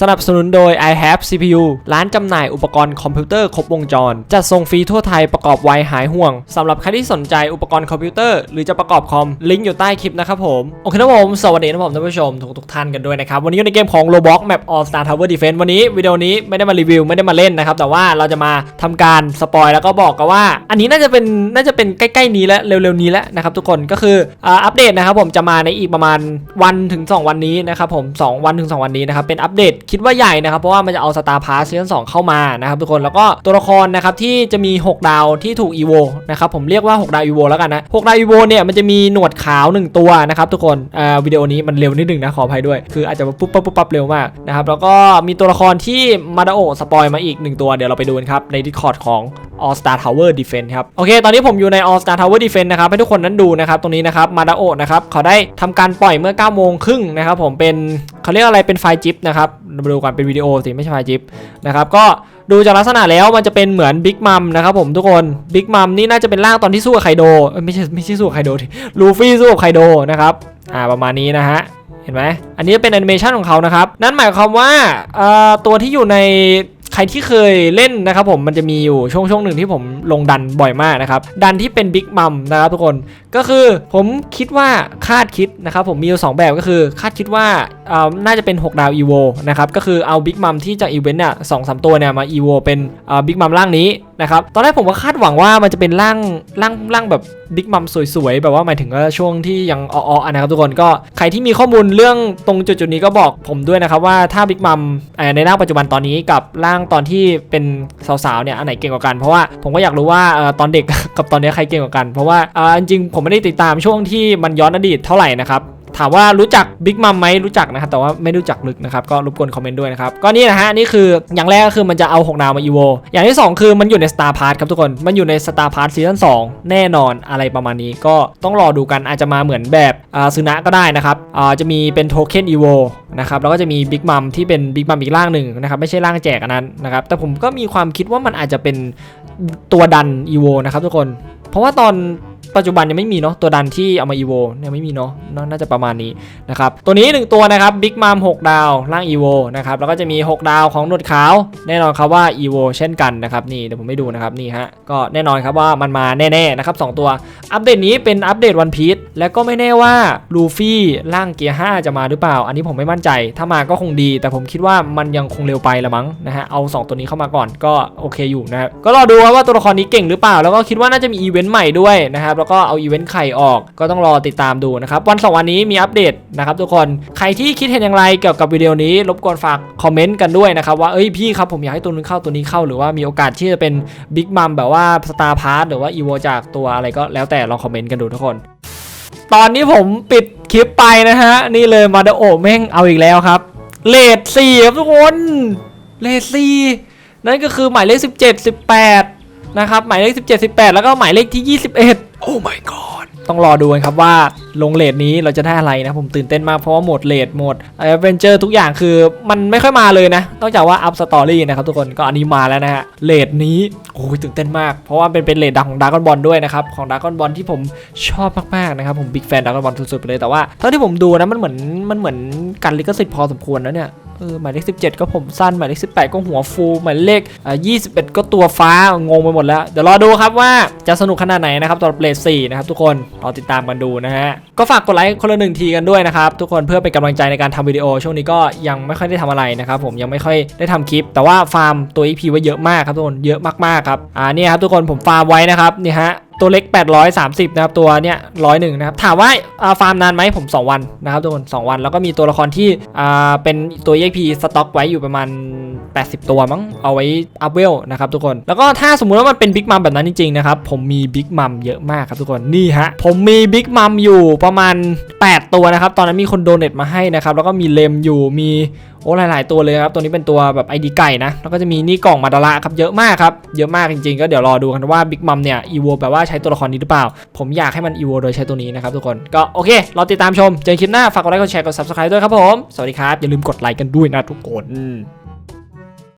สนับสนุนโดย i have CPU ร้านจำหน่ายอุปกรณ์คอมพิวเตอร์ครบวงจร จัดส่งฟรีทั่วไทยประกอบไวหายห่วงสำหรับใครที่สนใจอุปกรณ์คอมพิวเตอร์หรือจะประกอบคอม ลิงก์อยู่ใต้คลิปนะครับผม โอเคนะผม สวัสดีนะผมท่านผู้ชมทุกทุกท่านกันด้วยนะครับ วันนี้อยู่ในเกมของ Roblox Map All Star Tower Defense วันนี้วิดีโอนี้ไม่ได้มารีวิวไม่ได้มาเล่นนะครับ แต่ว่าเราจะมาทำการสปอยแล้วก็บอกกันว่า อันนี้น่าจะเป็นน่าจะเป็นใกล้ๆนี้แล้วเร็วๆนี้แล้วนะครับทุกคนก็คืออ่าอัปเดตนะครับผมจะมาในอีกประมาณวันถึง 2 วันนี้นะครับผม2วันถึง 2 วันนี้นะครับเป็นอัปเดตคิดว่าใหญ่นะครับ เพราะว่ามันจะเอา Star Pass ซีซั่น2เข้ามานะครับทุกคนแล้วก็ตัวละครนะครับที่จะมี 6 ดาวที่ถูก EVO นะครับผมเรียกว่า 6 ดาว EVO แล้วกันนะ6ดาว EVO เนี่ยมันจะมีหนวดขาว 1 ตัวนะครับทุกคนอ่าวิดีโอนี้มันเร็วนิดนึงนะขออภัยด้วย คืออาจจะปุ๊บปั๊บปุ๊บปั๊บเร็วมากนะครับแล้วก็มีตัวละครที่มาดาโอสปอยมาอีก 1 ตัวเดี๋ยวเราไปดูกันครับใน Discord ของ All Star Tower Defense ครับโอเค ตอนนี้ผมอยู่ใน All Star Tower Defense นะครับให้ทุกคนนั้นดูนะครับตรงนี้นะครับมาดาโอนะครับเขาได้ทำการปล่อยเมื่อ9โมงครึ่งนะครับผมเป็นเขาเรียกอะไรเป็นไฟจิปนะครับดูกันเป็นวิดีโอสิไม่ใช่ไฟล์จิปนะครับก็ดูจากลักษณะแล้วมันจะเป็นเหมือนบิ๊กมัมนะครับผมทุกคนบิ๊กมัมนี่น่าจะเป็นร่างตอนที่สู้กับไคโดไม่ใช่ไม่ใช่สู้กับไคโดดิลูฟี่สู้กับไคโดนะครับอ่าประมาณนี้นะฮะเห็นไหมอันนี้เป็นแอนิเมชันของเขานะครับนั่นหมายความว่าเอ่อตัวที่อยู่ใน ใครที่เคยเล่นนะครับผมมันจะมีอยู่ช่วงช่วงหนึ่งที่ผมลงดันบ่อยมากนะครับ ดันที่เป็นบิ๊กมัมนะครับทุกคนก็คือผมคิดว่าคาดคิดนะครับผมมีอยู่สองแบบก็คือคาดคิดว่าเอ่อน่าจะเป็น 6 ดาวอีโวนะครับก็คือเอาบิ๊กมัมที่จากอีเวนต์เนี่ยสองสามตัวเนี่ยมาอีโวเป็นบิ๊กมัมร่างนี้นะครับตอนแรกผมก็คาดหวังว่ามันจะเป็นร่างร่างร่างแบบบิ๊กมัมสวยๆ แบบว่าหมายถึงว่าช่วงที่ยังอ้อๆนะครับทุกคนก็ใครที่มีข้อมูลเรื่องตรงจุดๆนี้ก็บอกผมด้วยนะครับว่าถ้าบิ๊กมัมในร่างปัจจุบันตอนนี้กับร่างตอนที่เป็นสาวๆเนี่ยอันไหนเก่งกว่ากันเพราะว่าผมก็อยากรู้ว่าตอนเด็กกับตอนนี้ใครเก่งกว่ากัน เพราะว่าอ่อจริงๆผมไม่ได้ติดตามช่วงที่มันย้อนอดีตเท่าไหร่นะครับ ถามว่ารู้จักบิ๊กมัมไหมรู้จักนะครับแต่ว่าไม่รู้จักลึกนะครับก็รบกวนคอมเมนต์ด้วยนะครับก็นี่นะฮะนี่คืออย่างแรกก็คือมันจะเอา 6 ดาวมาอีโวอย่างที่ 2 คือมันอยู่ใน Star p a s s ครับทุกคนมันอยู่ใน Star p a s s ซีซั่น2แน่นอนอะไรประมาณนี้ก็ต้องรอดูกันอาจจะมาเหมือนแบบซึนะก็ได้นะครับจะมีเป็นโทเค็นอีโวนะครับแล้วก็จะมีบิ๊กมัมที่เป็นบิ๊กมัมอีกร่างหนึ่งนะครับไม่ใช่ร่างแจกอันนั้นนะครับแต่ผมก็มีความคิดว่ามันอาจจะเป็นตัวดันอีโวนะครับทุกคน เพราะว่าตอน ปัจจุบันยังไม่มีเนาะตัวดันที่เอามาอีโวยังไม่มีเนาะน่าจะประมาณนี้นะครับตัวนี้ 1 ตัวนะครับบิ๊กมัม6ดาวร่างอีโวนะครับแล้วก็จะมี 6 ดาวของหนวดขาว แน่นอนครับว่าอีโวเช่นกันนะครับนี่เดี๋ยวผมไม่ดูนะครับนี่ฮะก็แน่นอนครับว่ามันมาแน่ๆนะครับสองตัว อัปเดตนี้เป็นอัปเดตวันพีชแล้วก็ไม่แน่ว่าลูฟี่ร่างเกียร์5จะมาหรือเปล่า อันนี้ผมไม่มั่นใจ ถ้ามาก็คงดี แต่ผมคิดว่ามันยังคงเร็วไปละมั้งนะฮะเอา 2 ตัวนี้เข้ามาก่อนก็โอเคอยู่นะครับก็รอดูว่าตัวละครนี้เก่งหรือเปล่า แล้วก็คิดว่าน่าจะมีอีเวนต์ใหม่ด้วยนะครับแล้วก็เอาอีเวนต์ไข่ออก ก็ต้องรอติดตามดูนะครับ วันสองวันนี้มีอัปเดตนะครับทุกคนใครที่คิดเห็นอย่างไรเกี่ยวกับวิดีโอนี้รบกวนฝากคอมเมนต์กันด้วยนะครับว่าเอ้ยพี่ครับผมอยากให้ตัวนึงเข้าตัวนี้เข้าหรือว่ามีโอกาสที่จะเป็นบิ๊กมัมแบบว่าสตาร์พาร์หรือว่าอีโวจากตัวอะไรก็แล้วแต่ลองคอมเมนต์กันดูทุกคนตอนนี้ผมปิดคลิปไปนะฮะ นี่เลยมาดโอแม่งเอาอีกแล้วครับเลทสี่ครับทุกคนเลทสี่นั่นก็คือหมายเลข 17 18 นะครับ หมายเลข 17 18 แล้วก็หมายเลขที่ 21 โอ้ my god ต้องรอดูกันครับว่าลงเลทนี้เราจะได้อะไรนะ ผมตื่นเต้นมากเพราะว่าหมดเลทหมดเอเวนเจอร์ทุกอย่างคือมันไม่ค่อยมาเลยนะ นอกจากว่าอัพสตอรี่นะครับทุกคนก็อันนี้มาแล้วนะฮะเลทนี้โอ้ยตื่นเต้นมาก เพราะว่าเป็นเป็นเลทดังของดากอนบอลด้วยนะครับของดากอนบอลที่ผมชอบมากๆนะครับผมบิ๊กแฟนดากอนบอลสุดๆไปเลยแต่ว่าเท่าที่ผมดูนะมันเหมือนมันเหมือนการลิขสิทธิ์พอสมควรนะเนี่ย ออหมายเลข17 ก็ผมสั้นหมายเลข18 ก็หัวฟูหมายเลขอ่า21 ก็ตัวฟ้างงไปหมดแล้ว เดี๋ยวรอดูครับว่าจะสนุกขนาดไหนนะครับตอนเปลท4นะครับทุกคนรอติดตามกันดูนะฮะก็ฝากกดไลค์คนละหนึ่งทีกันด้วยนะครับทุกคนเพื่อเป็นกำลังใจในการทำวิดีโอช่วงนี้ก็ยังไม่ค่อยได้ทำอะไรนะครับผมยังไม่ค่อยได้ทำคลิป แต่ว่าฟาร์มตัว EP ไว้เยอะมากครับทุกคนเยอะมากๆครับอ่าเนี่ยครับทุกคนผมฟาร์มไว้นะครับนี่ฮะตัวเล็ก 830 นะครับ ตัวเนี้ย101นะครับ ถามว่าาฟาร์มนานไหมผม 2 วันนะครับทุกคน 2 วัน แล้วก็มีตัวละครที่อ่าเป็นตัว EXP สต็อกไว้อยู่ประมาณ 80 ตัวมั้ง เอาไว้อัพเวลนะครับทุกคน แล้วก็ถ้าสมมุติว่ามันเป็นบิ๊กมัมแบบนั้นจริงๆนะครับ ผมมีบิ๊กมัมเยอะมากครับทุกคน นี่ฮะ ผมมีบิ๊กมัมอยู่ประมาณ 8 ตัวนะครับ ตอนนั้นมีคนโดเนทมาให้นะครับ แล้วก็มีเลมอยู่ มี โอ้หลาย ๆ ตัวเลยครับ ตัวนี้เป็นตัวแบบไอดีไก่นะ แล้วก็จะมีนี่กล่องมาดาระครับ เยอะมากครับ เยอะมากจริง ๆ ก็เดี๋ยวรอดูกันว่าบิ๊กมัมเนี่ยอีโวแบบว่าใช้ตัวละครนี้หรือเปล่า ผมอยากให้มันอีโวโดยใช้ตัวนี้นะครับทุกคน ก็โอเค รอติดตามชม เจอกันคลิปหน้า ฝากกดไลค์ กดแชร์ กดซับสไคร b e ด้วยครับผม สวัสดีครับ อย่าลืมกดไลค์กันด้วยนะทุกคน